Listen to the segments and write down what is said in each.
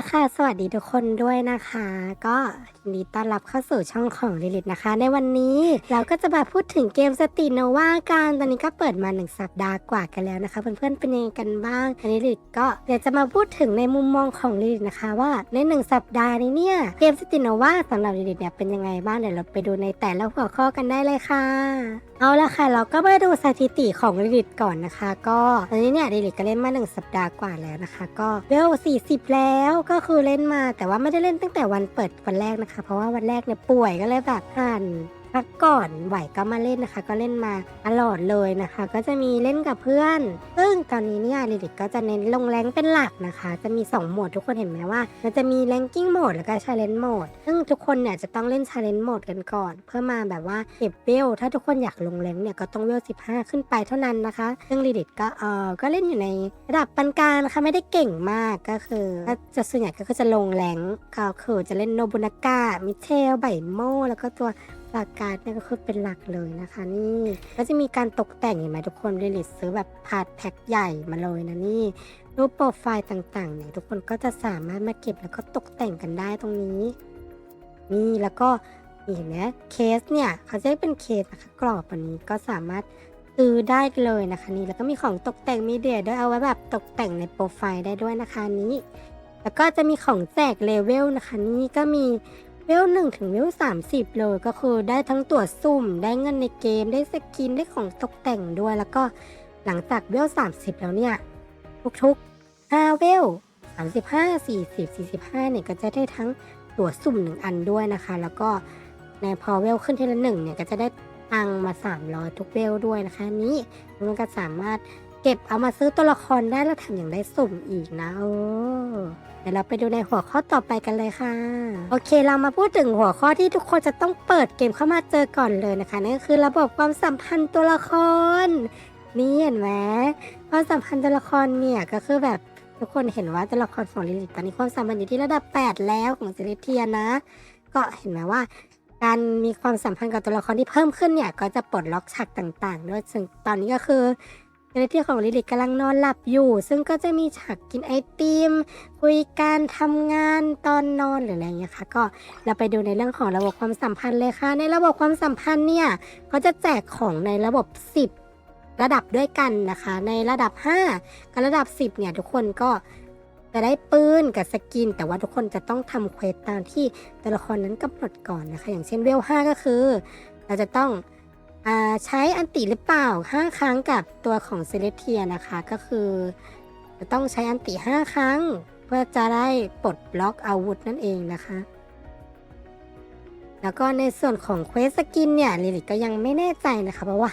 ละค่ะ สวัสดีทุกคนด้วยนะคะ ก็ยินดีต้อนรับเข้าสู่ช่องของลิลิตนะคะ ในวันนี้เราก็จะมาพูดถึงเกมสติโนวากัน ตอนนี้ก็เปิดมาหนึ่งสัปดาห์กว่ากันแล้วนะคะ เพื่อนๆเป็นยังไงกันบ้างลิลิตก็เดี๋ยวจะมาพูดถึงในมุมมองของลิลิตนะคะ ว่าในหนึ่งสัปดาห์นี้เนี่ยเกมสติโนวาสำหรับลิลิตเนี่ยเป็นยังไงบ้างเดี๋ยวเราไปดูในแต่ละหัวข้อกันได้เลยค่ะ เอาละค่ะ เราก็มาดูสถิติของลิลิตก่อนนะคะ ก็ตอนนี้เนี่ยลิลิตก็เล่นมาหนึ่งสัปดาห์กว่าแล้วนะคะ ก็เวล40 แล้วก็คือเล่นมา แต่ว่าไม่ได้เล่นตั้งแต่วันเปิดวันแรกนะคะ เพราะว่าวันแรกเนี่ยป่วยก็เลยแบบอ่าน พักก่อนไหวก็มาเล่นนะคะ ก็เล่นมาตลอดเลยนะคะ ก็จะมีเล่นกับเพื่อน ซึ่งตอนนี้เนี่ยลิลิตก็จะเน้นลงแรงเป็นหลักนะคะ จะมี 2 โหมดทุกคนเห็นไหมว่ามันจะมีแรงกิ้งโหมดแล้วก็ชาเลนจ์โหมดซึ่งทุกคนเนี่ยจะต้องเล่นชาเลนจ์โหมดกันก่อน เพื่อมาแบบว่าเก็บเวลถ้าทุกคนอยากลงแรงเนี่ยก็ต้องเวล15 ขึ้นไปเท่านั้นนะคะ ซึ่งลิลิตก็เออก็เล่นอยู่ในระดับปานกลางนะคะไม่ได้เก่งมากก็คือจะส่วนใหญ่ก็จะลงแรงก็คือจะเล่นโนบุนากะมิเชลไบโมแล้วก็ตัว ปากการนี่ก็คือเป็นหลักเลยนะคะนี่ก็จะมีการตกแต่งเห็นไหมทุกคนลิลิตซื้อแบบพาร์ทแพ็คใหญ่มาเลยนะนี่รูปโปรไฟล์ต่างๆเนี่ยทุกคนก็จะสามารถมาเก็บแล้วก็ตกแต่งกันได้ตรงนี้ นี่แล้วก็นี่เห็นไหมเคสเนี่ยเขาจะเป็นเคสนะคะกรอบอันนี้ก็สามารถซื้อได้เลยนะคะนี่แล้วก็มีของตกแต่งมีเดียด้วยเอาไว้แบบตกแต่งในโปรไฟล์ได้ด้วยนะคะนี้ แล้วก็จะมีของแจกเลเวลนะคะนี่ก็มี เวลหนึ่งถึงเวลสามสิบเลยก็คือได้ทั้งตัวสุ่ม ได้เงินในเกมได้สกินได้ของตกแต่งด้วย แล้วก็หลังจากเวลสามสิบแล้วเนี่ยทุกๆ5เวล35 40 45เนี่ยก็จะได้ทั้งตั๋วสุ่ม1อันด้วยนะคะ แล้วก็ในพอเวลขึ้นทีละหนึ่งเนี่ยก็จะได้ตังค์มา300ทุกเวลด้วยนะคะนนี้มันก็สามารถเก็บเอามาซื้อตัวละครได้แล้วแถมยังได้สุ่มอีกนะโอ้ เดี๋ยวเราไปดูในหัวข้อต่อไปกันเลยค่ะ โอเคเรามาพูดถึงหัวข้อที่ทุกคนจะต้องเปิดเกมเข้ามาเจอก่อนเลยนะคะนั่นก็คือระบบความสัมพันธ์ตัวละคร นี่เห็นไหมความสัมพันธ์ตัวละครเนี่ยก็คือแบบทุกคนเห็นว่าตัวละครของลิลิตตอนนี้ความสัมพันธ์อยู่ที่ระดับ 8 แล้วของเซเลเทียนะ ก็เห็นไหมว่า การมีความสัมพันธ์กับตัวละครที่เพิ่มขึ้นเนี่ยก็จะปลดล็อกฉากต่างๆด้วยซึ่งตอนนี้ก็คือ เซเลเทียของลิลิตกำลังนอนหลับอยู่ ซึ่งก็จะมีฉากกินไอติม คุยการทำงานตอนนอนหรืออะไรอย่างเงี้ยค่ะ ก็เราไปดูในเรื่องของระบบความสัมพันธ์เลยค่ะ ในระบบความสัมพันธ์เนี่ยเขาจะแจกของในระบบ 10 ระดับด้วยกันนะคะ ในระดับ 5 กับระดับ 10เนี่ยทุกคนก็จะได้ปืนกับสกิน แต่ว่าทุกคนจะต้องทำเควสตามที่ตัวละครนั้นกำหนดก่อนนะคะ อย่างเช่นเวล5ก็คือ เราจะต้อง ใช้อันติหรือเปล่า 5 ครั้งกับตัวของเซเลเทียนะคะ ก็คือจะต้องใช้อันติ 5 ครั้ง เพื่อจะได้ปลดล็อกอาวุธนั่นเองนะคะ แล้วก็ในส่วนของเควสสกินเนี่ยลิลิตก็ยังไม่แน่ใจนะคะ เพราะว่า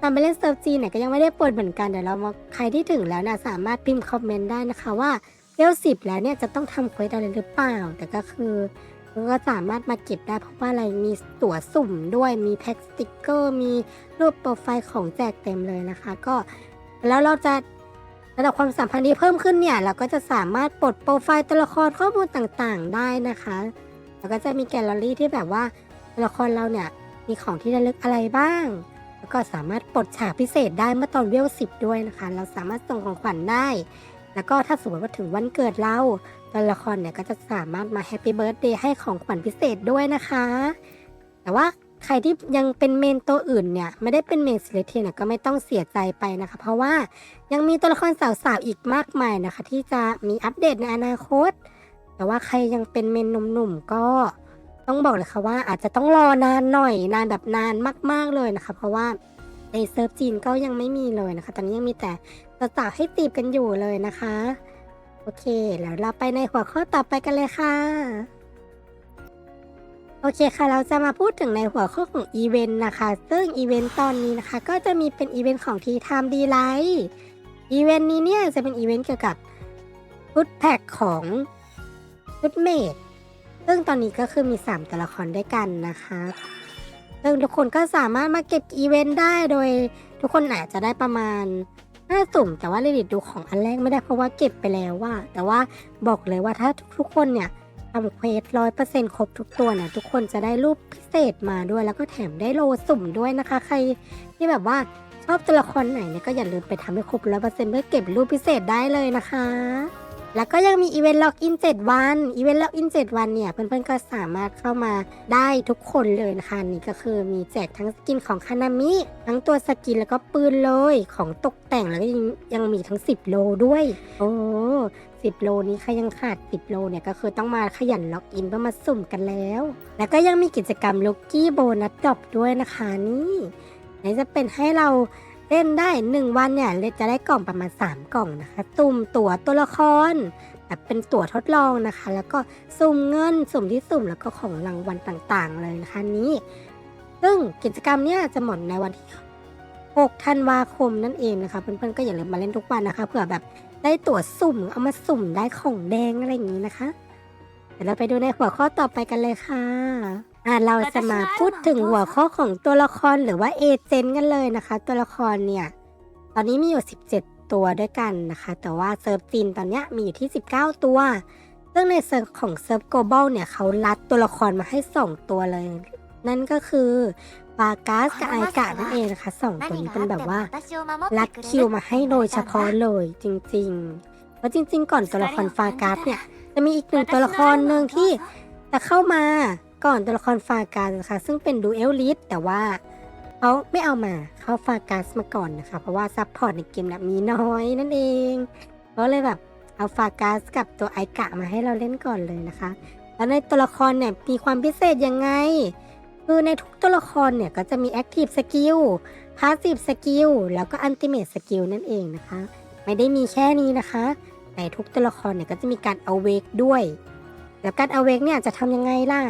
ตอนไปเล่นเซิร์ฟจีนเนี่ยก็ยังไม่ได้ปิดเหมือนกันเดี๋ยวเรามาใครที่ถึงแล้วนะสามารถพิมพ์คอมเมนต์ได้นะคะว่าเวลสิบแล้วเนี่ยจะต้องทำเควสอะไรหรือเปล่า แต่ก็คือ มันก็สามารถมาเก็บได้เพราะว่าอะไรมีตั๋วสุ่มด้วยมีแพ็กสติกเกอร์ มีรูปโปรไฟล์ของแจกเต็มเลยนะคะ ก็แล้วเราจะระดับความสัมพันธ์ที่เพิ่มขึ้นเนี่ย เราก็จะสามารถปลดโปรไฟล์ตัวละครข้อมูลต่างๆ ได้นะคะแล้วก็จะมีแกลเลอรี่ที่แบบว่าตัวละครเราเนี่ยมีของที่ระลึกอะไรบ้าง แล้วก็สามารถปลดฉากพิเศษได้เมื่อตอนเวลสิบด้วยนะคะ เราสามารถส่งของขวัญได้ แล้วก็ถ้าสมมติว่าถึงวันเกิดเรา ตัวละครเนี่ยก็จะสามารถมาแฮปปี้เบิร์ดเดย์ให้ของขวัญพิเศษด้วยนะคะ แต่ว่าใครที่ยังเป็นเมนตัวอื่นเนี่ยไม่ได้เป็นเมนสเลเทียเนี่ยก็ไม่ต้องเสียใจไปนะคะ เพราะว่ายังมีตัวละครสาวๆอีกมากมายนะคะ ที่จะมีอัปเดตในอนาคต แต่ว่าใครยังเป็นเมนหนุ่มๆก็ต้องบอกเลยค่ะว่าอาจจะต้องรอนานหน่อยนานแบบนานมาก ๆเลยนะคะ เพราะว่าในเซิร์ฟจีนก็ยังไม่มีเลยนะคะ ตอนนี้ยังมีแต่สาวๆให้ตีบกันอยู่เลยนะคะ โอเค แล้วเราไปในหัวข้อต่อไปกันเลยค่ะ โอเคค่ะ เราจะมาพูดถึงในหัวข้อของอีเวนต์นะคะ ซึ่งอีเวนต์ตอนนี้นะคะ ก็จะมีเป็นอีเวนต์ของทีไทม์ดีไลท์อีเวนต์นี้เนี่ยจะเป็นอีเวนต์เกี่ยวกับฟุตแพ็กของฟุตเมดซึ่งตอนนี้ก็คือมี 3 ตัวละครด้วยกันนะคะซึ่งทุกคนก็สามารถมาเก็บอีเวนต์ได้โดยทุกคนอาจจะได้ประมาณ 5สุ่มแต่ว่าเรดิตดูของอันแรกไม่ได้เพราะว่าเก็บไปแล้วว่า แต่ว่าบอกเลยว่าถ้าทุกๆคนเนี่ยทำเควสร้อยเปอร์เซ็นต์ครบทุกตัวเนี่ยทุกคนจะได้รูปพิเศษมาด้วยแล้วก็แถมได้โลสุ่มด้วยนะคะ ใครที่แบบว่าชอบตัวละครไหนเนี่ยก็อย่าลืมไปทำให้ครบร้อยเปอร์เซ็นต์เพื่อเก็บรูปพิเศษได้เลยนะคะ แล้วก็ยังมีอีเวนต์ล็อกอิน7วัน อีเวนต์ล็อกอิน7วันเนี่ย เพื่อนๆก็สามารถเข้ามาได้ทุกคนเลยนะคะ นี่ก็คือมีแจกทั้งสกินของคานามิ ทั้งตัวสกินแล้วก็ปืนเลยของตกแต่งแล้วก็ยังยังมีทั้ง 10 โลด้วย โอ้10โลนี้ใครยังขาด10โลเนี่ยก็คือต้องมาขยันล็อกอินเพื่อมาสุ่มกันแล้ว แล้วก็ยังมีกิจกรรมลูกกี้โบนัสดรอปด้วยนะคะนี่ไหนจะเป็นให้เรา เล่นได้ 1 วันเนี่ยเลนจะได้กล่องประมาณ 3 กล่องนะคะ ตุ่มตั๋วตัวละครแบบเป็นตั๋วทดลองนะคะ แล้วก็สุ่มเงินสุ่มที่สุ่มแล้วก็ของรางวัลต่างๆ เลยนะคะนี้ ซึ่งกิจกรรมเนี้ยจะหมดในวันที่ 6 ธันวาคมนั่นเองนะคะเพื่อนๆก็อย่าลืมมาเล่นทุกวันนะคะเผื่อแบบได้ตั๋วสุ่มเอามาสุ่มได้ของแดงอะไรอย่างนี้นะคะ เดี๋ยวเราไปดูในหัวข้อต่อไปกันเลยค่ะ อ่าเราจะมาพูดถึงหัวข้อของตัวละครหรือว่าเอเจนต์กันเลยนะคะ ตัวละครเนี่ยตอนนี้มีอยู่ 17 ตัวด้วยกันนะคะ แต่ว่าเซิร์ฟจีนตอนนี้มีอยู่ที่ 19 ตัว ซึ่งในเซิร์ฟของเซิร์ฟ global เนี่ยเขารัดตัวละครมาให้ 2 ตัวเลย นั่นก็คือปากัสกับไอกะนั่นเองนะคะสองตัวนี้เป็นแบบว่ารัดคิวมาให้โดยเฉพาะเลยจริงๆแล้วจริง ๆ ก่อนตัวละครฟาการ์สเนี่ยจะมีอีกหนึ่งตัวละครหนึ่งที่จะเข้ามา ก่อนตัวละครฟาการนะคะซึ่งเป็นดูเอลลิสแต่ว่าเขาไม่เอามาเขาฟาการ์สมาก่อนนะคะ เพราะว่าซัพพอร์ตในเกมนี่ยมีน้อยนั่นเองก็เลยแบบเอาฟาการ์สกับตัวไอกะมาให้เราเล่นก่อนเลยนะคะ แล้วในตัวละครเนี่ยมีความพิเศษยังไง คือในทุกตัวละครเนี่ยก็จะมี Active Skill Passive Skill แล้วก็ Ultimate Skill นั่นเองนะคะ ไม่ได้มีแค่นี้นะคะ ในทุกตัวละครเนี่ยก็จะมีการ Awake ด้วย แล้วการ Awake เนี่ยจะทำยังไงล่ะ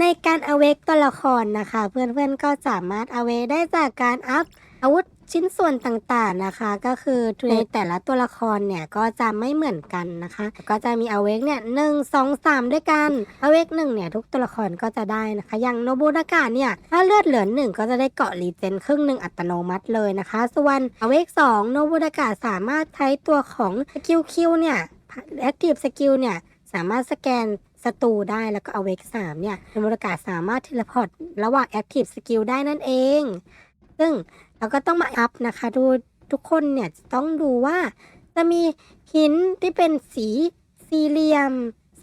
ในการ Awake ตัวละครนะคะ เพื่อนๆก็สามารถ Awake ได้จากการอัพอาวุธชิ้นส่วนต่างๆนะคะ ก็คือในแต่ละตัวละครเนี่ยก็จะไม่เหมือนกันนะคะ ก็จะมี Awake เนี่ยหนึ่งสองสามด้วยกัน Awake หนึ่งเนี่ยทุกตัวละครก็จะได้นะคะ อย่างโนบุนากะเนี่ยถ้าเลือดเหลือหนึ่งก็จะได้เกาะรีเจนครึ่งหนึ่งอัตโนมัติเลยนะคะ ส่วน Awake 2โนบุนากะสามารถใช้ตัวของสกิลคิวเนี่ย Active Skill เนี่ยสามารถสแกน ศัตรูได้แล้วก็ Awake 3เนี่ยโนบุนากะสามารถเทเลพอร์ตระหว่าง Active Skill ได้นั่นเอง ซึ่งเราก็ต้องมาอัพนะคะดูทุกคนเนี่ยต้องดูว่าจะมีหินที่เป็นสีสี่เหลี่ยม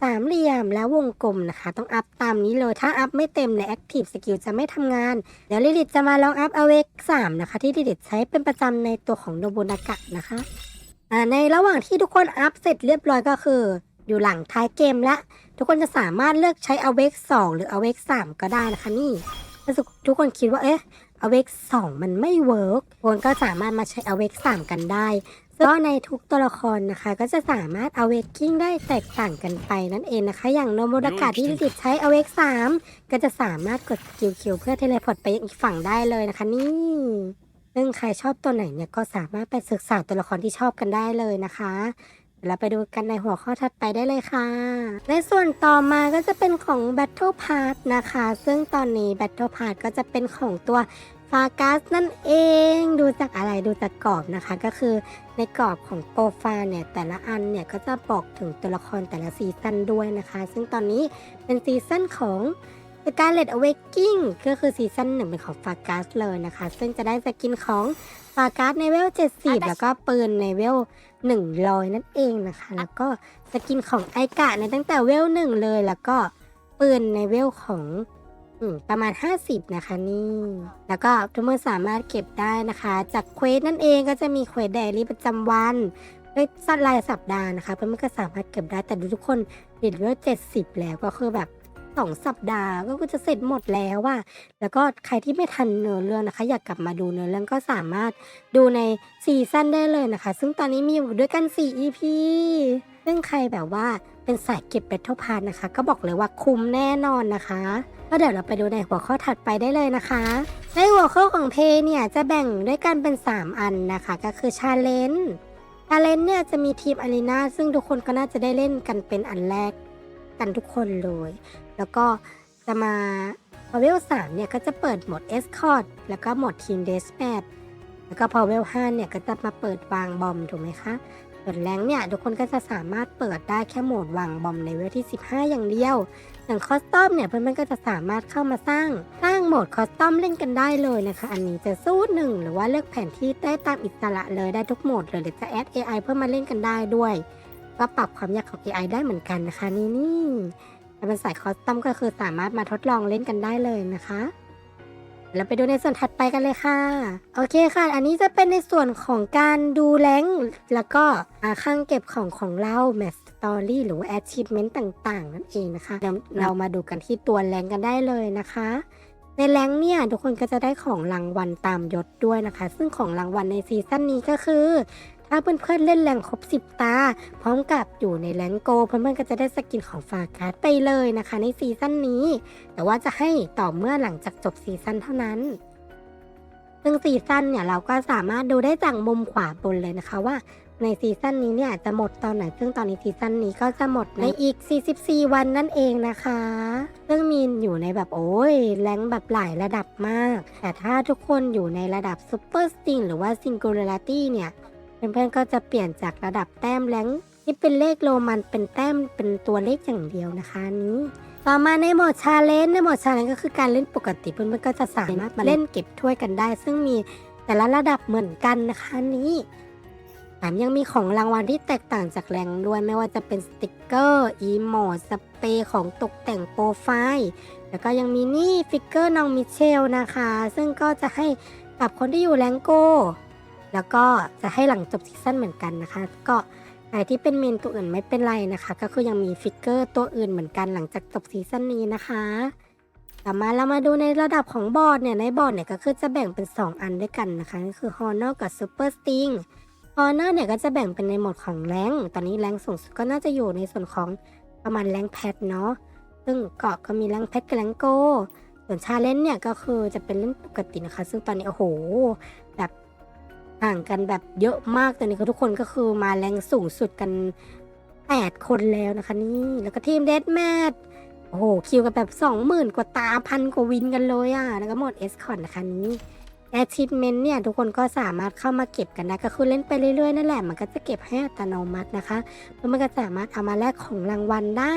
สามเหลี่ยมและวงกลมนะคะ ต้องอัพตามนี้เลยถ้าอัพไม่เต็มใน Active Skill จะไม่ทำงาน เดี๋ยวลิลิตจะมาลองอัพ Awake 3นะคะ ที่ลิลิตใช้เป็นประจำในตัวของโนบุนากะนะคะในระหว่างที่ทุกคนอัพเสร็จเรียบร้อยก็คือ อยู่หลังท้ายเกมและ ทุกคนจะสามารถเลือกใช้ Awake 2หรือ Awake 3ก็ได้นะคะนี่ถ้าทุกคนคิดว่าเอ๊ะ Awake 2มันไม่เวิร์กคนก็สามารถมาใช้ Awake 3กันได้ก็ในทุกตัวละครนะคะ ก็จะสามารถ Awaking ได้แตกต่างกันไปนั่นเองนะคะ อย่างโนโมดากะที่ติดใช้ Awake 3ก็จะสามารถกดสกิลคิวเพื่อเทเลพอร์ตไปยังอีกฝั่งได้เลยนะคะนี่ซึ่งใครชอบตัวไหนเนี่ยก็สามารถไปศึกษาตัวละครที่ชอบกันได้เลยนะคะ เราไปดูกันในหัวข้อถัดไปได้เลยค่ะ ในส่วนต่อมาก็จะเป็นของ Battle Pass นะคะ ซึ่งตอนนี้ Battle Pass ก็จะเป็นของตัวฟากัสนั่นเองดูจากอะไรดูจากกรอบนะคะ ก็คือในกรอบของโปรไฟล์เนี่ยแต่ละอันเนี่ยก็จะบอกถึงตัวละครแต่ละซีซั่นด้วยนะคะ ซึ่งตอนนี้เป็นซีซั่นของ Scarlet Awakening ก็คือซีซั่นหนึ่งเป็นของฟากัสเลยนะคะ ซึ่งจะได้สกินของฟากัสในเวล 70 แล้วก็ปืนในเวล 100 นั่นเองนะคะ แล้วก็สกินของไอกะในตั้งแต่เวล1เลย แล้วก็ปืนในเวลของอืมประมาณ 50 นะคะนี่ แล้วก็ทุกคนสามารถเก็บได้นะคะ จากเควสนั่นเองก็จะมีเควสไดอารี่ประจำวันเควสสัตว์รายสัปดาห์นะคะเพื่อนๆก็สามารถเก็บได้แต่ดูทุกคนติดเวล70แล้วก็คือแบบ สองสัปดาห์ก็จะเสร็จหมดแล้วว่าแล้วก็ใครที่ไม่ทันเนื้อเรื่องนะคะ อยากกลับมาดูเนื้อเรื่องก็สามารถดูในซีซั่นได้เลยนะคะ ซึ่งตอนนี้มีอยู่ด้วยกัน 4 EP ซึ่งใครแบบว่าเป็นสายเก็บ Battle Pass นะคะ ก็บอกเลยว่าคุ้มแน่นอนนะคะก็เดี๋ยวเราไปดูในหัวข้อถัดไปได้เลยนะคะ ในหัวข้อของเพลงเนี่ยจะแบ่งด้วยกันเป็น 3 อันนะคะ ก็คือชาเลนจ์ชาเลนจ์เนี่ยจะมีทีมอารีนาซึ่งทุกคนก็น่าจะได้เล่นกันเป็นอันแรกกันทุกคนเลย แล้วก็จะมาพอเวล3เนี่ยก็จะเปิดโหมด Escort แล้วก็โหมดทีม Deathmatch แล้วก็พอเวล5เนี่ยก็จะมาเปิดวางบอมถูกไหมคะส่วนแรงเนี่ยทุกคนก็จะสามารถเปิดได้แค่โหมดวางบอมในเวลที่ 15 อย่างเดียว อย่างคอสตอมเนี่ยเพื่อนๆก็จะสามารถเข้ามาสร้างสร้างโหมดคอสตอมเล่นกันได้เลยนะคะ อันนี้จะสู้หนึ่งหรือว่าเลือกแผนที่ได้ตามอิสระเลยได้ทุกโหมดเลยหรือจะแอด AI เพื่อมาเล่นกันได้ด้วย ก็ปรับความยากของ AI ได้เหมือนกันนะคะนี่นี่ ถ้าเป็นสายคอสตอมก็คือสามารถมาทดลองเล่นกันได้เลยนะคะเราไปดูในส่วนถัดไปกันเลยค่ะ โอเคค่ะ อันนี้จะเป็นในส่วนของการดูแรงแล้วก็อ่าข้างเก็บของของเราแมสตอรี่หรือว่า achievement ต่างๆ นั่นเองนะคะเเรามาดูกันที่ตัวแรงกันได้เลยนะคะ ในแรงเนี่ย ทุกคนก็จะได้ของรางวัลตามยศด้วยนะคะ ซึ่งของรางวัลในซีซั่นนี้ก็คือ ถ้าเพื่อนๆเล่นแรงครบ 10 ตา พร้อมกับอยู่ในแรงโก เพื่อนๆก็จะได้สกินของฟาการ์ดไปเลยนะคะ ในซีซั่นนี้ แต่ว่าจะให้ต่อเมื่อหลังจากจบซีซั่นเท่านั้นซึ่งซีซั่นเนี่ยเราก็สามารถดูได้จากมุมขวาบนเลยนะคะว่าในซีซั่นนี้เนี่ยจะหมดตอนไหน ซึ่งตอนนี้ซีซั่นนี้ก็จะหมดในอีก 44 วันนั่นเองนะคะ ซึ่งมีอยู่ในแบบโอ้ยแรงแบบหลายระดับมาก แต่ถ้าทุกคนอยู่ในระดับซูเปอร์สติงหรือว่าซิง g ู l ล r ตี้เนี่ย เพื่อนๆก็จะเปลี่ยนจากระดับแต้มแรงค์ที่เป็นเลขโรมันเป็นแต้มเป็นตัวเลขอย่างเดียวนะคะนี้ต่อมาในโหมดชาเลนจ์ในโหมดชาเลนจ์ก็คือการเล่นปกติเพื่อนๆก็จะสามารถมาเล่นเก็บถ้วยกันได้ ซึ่งมีแต่ละระดับเหมือนกันนะคะนี้แถมยังมีของรางวัลที่แตกต่างจากแรงด้วยไม่ว่าจะเป็นสติกเกอร์อีโมดสเปรย์ของตกแต่งโปรไฟล์แล้วก็ยังมีนี่ฟิกเกอร์น้องมิเชลนะคะ ซึ่งก็จะให้กับคนที่อยู่แรงโก แล้วก็จะให้หลังจบซีซั่นเหมือนกันนะคะ ก็ใครที่เป็นเมนตัวอื่นไม่เป็นไรนะคะ ก็คือยังมีฟิกเกอร์ตัวอื่นเหมือนกันหลังจากจบซีซั่นนี้นะคะต่อมาเรามาดูในระดับของบอร์ดเนี่ยในบอร์ดเนี่ยก็คือจะแบ่งเป็น 2 อันด้วยกันนะคะก็คือ Honor กับ Super Sting Honor เนี่ยก็จะแบ่งเป็นในหมดของแรงตอนนี้แรงสูงสุดก็น่าจะอยู่ในส่วนของประมาณแรงแพทเนาะซึ่งเกาะก็มีแรงแพทกับแรงโกส่วนชาเลนจ์เนี่ยก็คือจะเป็นเล่นปกตินะคะ ซึ่งตอนนี้โอ้โห ห่างกันแบบเยอะมากตอนนี้คือทุกคนก็คือมาแรงสูงสุดกัน 8 คนแล้วนะคะนี่แล้วก็ทีมเดดแมทโอ้โหคิวกันแบบ 20,000 กว่าตาพันกว่าวินกันเลยอะ แล้วก็หมดเอสคอนนะคะนี้แอชิ m เมนต์เนี่ยทุกคนก็สามารถเข้ามาเก็บกันได้ก็คือเล่นไปเรื่อยๆนั่นแหละมันก็จะเก็บให้อัตโนมัตินะคะแล้วมันก็สามารถเอามาแลกของรางวัลได้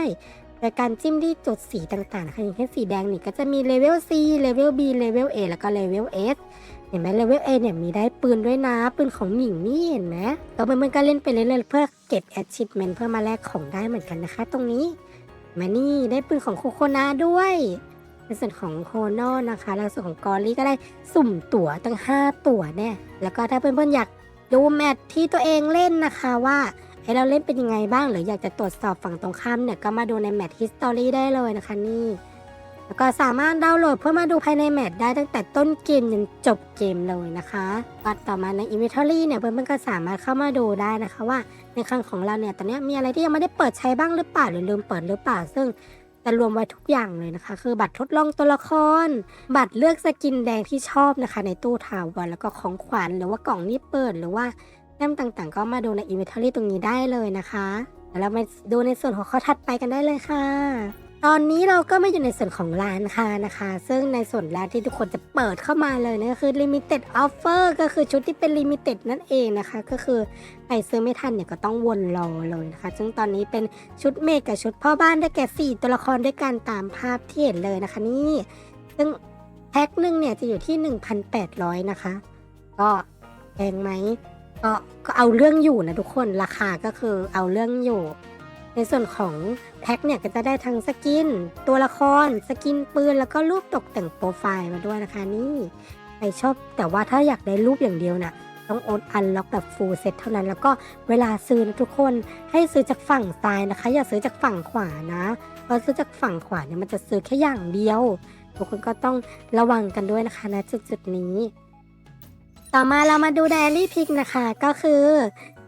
โดยการจิ้มที่จุดสีต่างๆนะคะอย่างเช่นสีแดงนี่ก็จะมีเลเวล C เลเวล B เลเวล A แล้วก็เลเวล S ห็นไหมเลเวล A เนี่ยมีได้ปืนด้วยนะ ปืนของหมิงนี่เห็นไหมตัวเพื่อนๆก็เล่นไปเรื่อยๆเพื่อเก็บ achievement เพื่อมาแลกของได้เหมือนกันนะคะ ตรงนี้มานี่ได้ปืนของโคโคนาด้วยในส่วนของโคโนนะคะแล้วส่วนของกอรี่ก็ได้สุ่มตั๋วตั้ง 5 ตั๋วเนี่ย แล้วก็ถ้าเพื่อนๆอยากดูแมตช์ที่ตัวเองเล่นนะคะว่าให้เราเล่นเป็นยังไงบ้าง หรืออยากจะตรวจสอบฝั่งตรงข้ามเนี่ยก็มาดูในแมตช์ history ได้เลยนะคะนี่ แล้วก็สามารถดาวน์โหลดเพื่อมาดูภายในแมตช์ได้ตั้งแต่ต้นเกมจนจบเกมเลยนะคะก็ต่อมาใน Inventory เนี่ยเพื่อนๆก็สามารถเข้ามาดูได้นะคะว่าในครั้งของเราเนี่ยตอนนี้มีอะไรที่ยังไม่ได้เปิดใช้บ้างหรือเปล่าหรือลืมเปิดหรือเปล่า ซึ่งจะรวมไว้ทุกอย่างเลยนะคะ คือบัตรทดลองตัวละคร บัตรเลือกสกินแดงที่ชอบนะคะ ในตู้ถาวรแล้วก็ของขวัญหรือว่ากล่องนี้เปิดหรือว่าแต้มต่างๆ ก็มาดูใน Inventory ตรงนี้ได้เลยนะคะเดี๋ยวเรามาดูในส่วนของข้อถัดไปกันได้เลยค่ะ ตอนนี้เราก็ไม่อยู่ในส่วนของร้านค้านะคะ ซึ่งในส่วนแรกที่ทุกคนจะเปิดเข้ามาเลยนั่นก็คือ limited offer ก็คือชุดที่เป็น limited นั่นเองนะคะ ก็คือใครซื้อไม่ทันเนี่ยก็ต้องวนรอเลยนะคะ ซึ่งตอนนี้เป็นชุดเมกกับชุดพ่อบ้านได้แก่ 4 ตัวละครด้วยกันตามภาพที่เห็นเลยนะคะนี่ซึ่งแพ็คหนึ่งเนี่ยจะอยู่ที่ 1,800 นะคะ ก็แพงไหมก็ก็เอาเรื่องอยู่นะทุกคนราคาก็คือเอาเรื่องอยู่ ในส่วนของแพ็คเนี่ยก็จะได้ทั้งสกิน ตัวละคร สกินปืน แล้วก็รูปตกแต่งโปรไฟล์มาด้วยนะคะนี่ใครชอบแต่ว่าถ้าอยากได้รูปอย่างเดียวน่ะต้องโอนอันล็อกแบบฟูลเซ็ตเท่านั้น แล้วก็เวลาซื้อนะทุกคนให้ซื้อจากฝั่งซ้ายนะคะ อย่าซื้อจากฝั่งขวานะเพราะซื้อจากฝั่งขวาเนี่ยมันจะซื้อแค่อย่างเดียว ทุกคนก็ต้องระวังกันด้วยนะคะณจุดจุดนี้ ต่อมาเรามาดูไดอารี่พิกนะคะก็คือ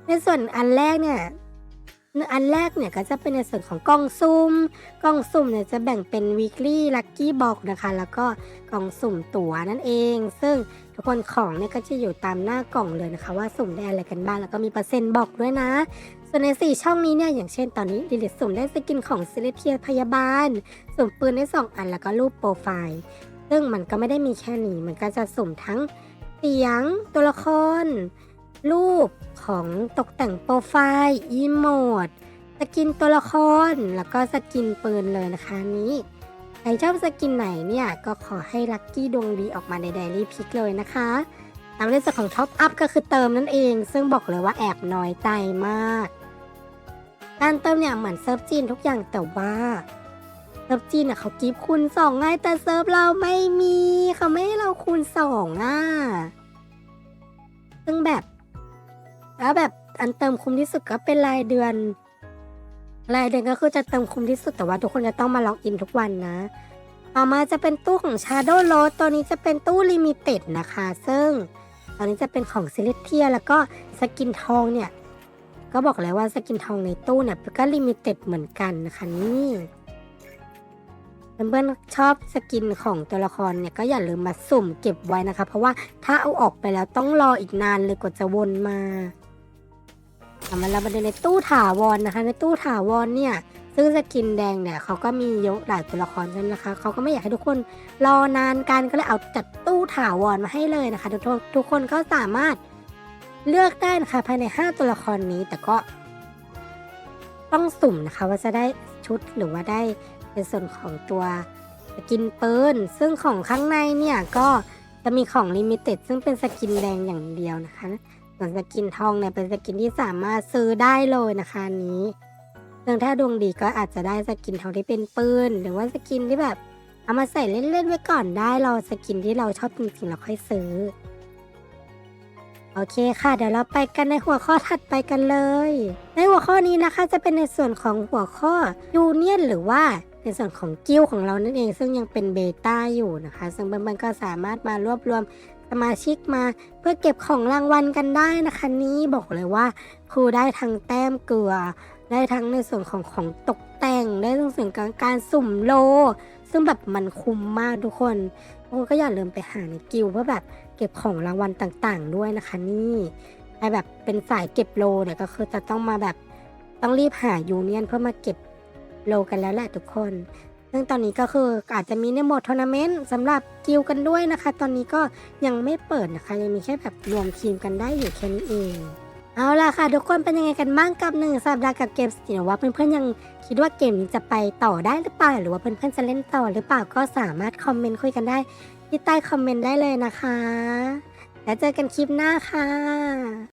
ในส่วนอันแรกเนี่ย อันแรกเนี่ยก็จะเป็นในส่วนของกล่องซุ่มกล่องสุ่มเนี่ยจะแบ่งเป็น weekly lucky box นะคะ แล้วก็กล่องสุ่มตั๋วนั่นเอง ซึ่งทุกคนของเนี่ยก็จะอยู่ตามหน้ากล่องเลยนะคะ ว่าสุ่มได้อะไรกันบ้างแล้วก็มีเปอร์เซ็นต์บอกด้วยนะ ส่วนใน 4 ช่องนี้เนี่ยอย่างเช่นตอนนี้ดิลิสุ่มได้สกินของซิลิเทียพยาบาล สุ่มปืนได้ 2 อันแล้วก็รูปโปรไฟล์ซึ่งมันก็ไม่ได้มีแค่นี้มันก็จะสุ่มทั้งเสียงตัวละคร รูปของตกแต่งโปรไฟล์อีโมดสกินตัวละคร แล้วก็สกินปืนเลยนะคะนี้ ใครชอบสกินไหนเนี่ย ก็ขอให้ลัคกี้ดวงดีออกมาในไดรี่พิกเลยนะคะตามในส่วนของท็อปอัพก็คือเติมนั่นเอง ซึ่งบอกเลยว่าแอบน้อยใจมาก การเติมเนี่ยเหมือนเซิร์ฟจีนทุกอย่างแต่ว่าเซิร์ฟจีนเนี่ยเขากิฟคูณสองไงแต่เซิร์ฟเราไม่มี เขาไม่ให้เราคูณสองอะ ซึ่งแบบ แล้วแบบอันเติมคุ้มที่สุดก็เป็นรายเดือน รายเดือนก็คือจะเติมคุ้มที่สุดแต่ว่าทุกคนจะต้องมาล็อกอินทุกวันนะ ต่อมาจะเป็นตู้ของ Shadow r o a d ตัวนี้จะเป็นตู้ลิมิเต็ดนะคะ ซึ่งตอนนี้จะเป็นของ c e l e s t i a แล้วก็สกินทองเนี่ย ก็บอกเลยว่าสกินทองในตู้เนี่ยก็ลิมิเต็ดเหมือนกันนะคะนี่เพื่อนๆชอบสกินของตัวละครเนี่ยก็อย่าลืมมาสุ่มเก็บไว้นะคะ เพราะว่าถ้าเอาออกไปแล้วต้องรออีกนานเลยกว่าจะวนมา มาเรามาดูในตู้ถาวรนะคะ ในตู้ถาวรเนี่ยซึ่งสกินแดงเนี่ยเขาก็มีเยอะหลายตัวละครใช่ไหมนะคะเขาก็ไม่อยากให้ทุกคนรอนานกันก็เลยเอาจัดตู้ถาวรมาให้เลยนะคะทุกทุกคนก็สามารถเลือกได้นะคะภายใน 5 ตัวละครนี้แต่ก็ ต้องสุ่มนะคะว่าจะได้ชุดหรือว่าได้ในส่วนของตัวสกินปืนซึ่งของข้างในเนี่ยก็จะมีของลิมิเต็ดซึ่งเป็นสกินแดงอย่างเดียวนะคะ ส่วนสกินทองเนี่ยเป็นสกินที่สามารถซื้อได้เลยนะคะนี้ซึ่งถ้าดวงดีก็อาจจะได้สกินทองที่เป็นปืนหรือว่าสกินที่แบบเอามาใส่เล่นๆไว้ก่อนได้เราสกินที่เราชอบจริงๆเราค่อยซื้อ โอเคค่ะ เดี๋ยวเราไปกันในหัวข้อถัดไปกันเลย ในหัวข้อนี้นะคะจะเป็นในส่วนของหัวข้อยูเนียนหรือว่าในส่วนของกิลของเรานั่นเองซึ่งยังเป็นเบต้าอยู่นะคะ ซึ่งเพื่อนๆก็สามารถมารวบรวม สมาชิกมาเพื่อเก็บของรางวัลกันได้นะคะ นี้บอกเลยว่าครูได้ทั้งแต้มเกลือ ได้ทั้งในส่วนของของตกแต่งได้ทั้งส่วนของการสุ่มโล ซึ่งแบบมันคุ้มมากทุกคนทุกคนก็อย่าลืมไปหาในกิลด์เพื่อแบบเก็บของรางวัลต่างๆ ด้วยนะคะ นี่ใครแบบเป็นสายเก็บโลเนี่ยก็คือจะต้องมาแบบต้องรีบหายูเนียนเพื่อมาเก็บโลกันแล้วแหละทุกคน ซึ่งตอนนี้ก็คืออาจจะมีในโหมดทัวร์นาเมนต์สำหรับกิลกันด้วยนะคะ ตอนนี้ก็ยังไม่เปิดนะคะ ยังมีแค่แบบรวมทีมกันได้อยู่แค่นี้เองเอาล่ะค่ะ ทุกคนเป็นยังไงกันบ้างกับหนึ่งสัปดาห์กับเกมสติว่าเพื่อนๆยังคิดว่าเกมนี้จะไปต่อได้หรือเปล่า หรือว่าเพื่อนๆจะเล่นต่อหรือเปล่าก็สามารถคอมเมนต์คุยกันได้ที่ใต้คอมเมนต์ได้เลยนะคะ แล้วเจอกันคลิปหน้าค่ะ